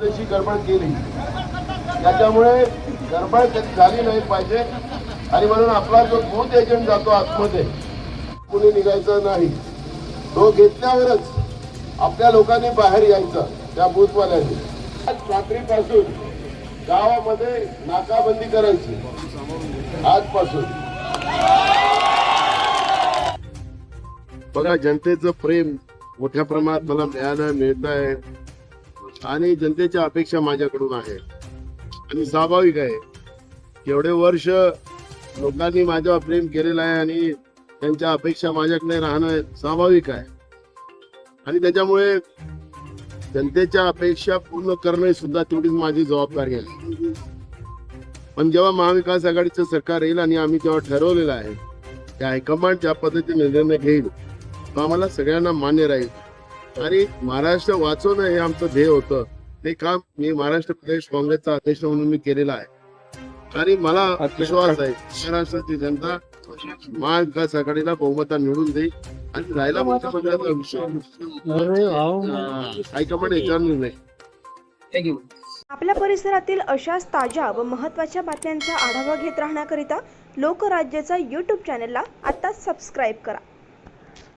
अशी गडबड केली. त्याच्यामुळे गडबड कधी झाली नाही पाहिजे. आणि म्हणून आपला जो बूथ एजंट जातो आतमध्ये कुणी निघायचं नाही. तो घेतल्यावरच आपल्या लोकांनी बाहेर यायचं त्या बूथवाल्यांनी आज रात्रीपासून गावामध्ये नाकाबंदी करायची. आजपासून. बघा जनतेचं प्रेम मोठ्या प्रमाणात मला मिळालं मिळत आहे आणि जनतेच्या अपेक्षा माझ्याकडून आहे. आणि स्वाभाविक आहे. एवढे वर्ष लोकांनी माझ्यावर प्रेम केलेलं आहे आणि त्यांच्या अपेक्षा माझ्याकडे राहणं स्वाभाविक आहे. आणि त्याच्यामुळे जनतेच्या अपेक्षा पूर्ण करणे सुद्धा तेवढीच माझी जबाबदारी आहे. पण जेव्हा महाविकास आघाडीचं सरकार येईल आणि आम्ही जेव्हा ठरवलेलं आहे त्या हायकमांड ज्या पद्धतीने निर्णय घेईल तो आम्हाला सगळ्यांना मान्य राहील. आणि महाराष्ट्र वाचवणं हे आमचं ध्येय होतं. ते काम मी महाराष्ट्र प्रदेश काँग्रेसचा अध्यक्ष म्हणून मी केलेलं आहे. आणि मला विश्वास आहे महाराष्ट्राची जनता महाविकास आघाडीला बहुमता निवडून देईल आणि राहिला विषय. हायकमांड याच्यावर निर्णय. आपल्या परिसरातील अशाच ताज्या व महत्त्वाच्या बातम्यांचा आढावा घेत राहण्याकरिता लोकराज्याचा यूट्यूब चॅनलला आत्ताच सबस्क्राईब करा.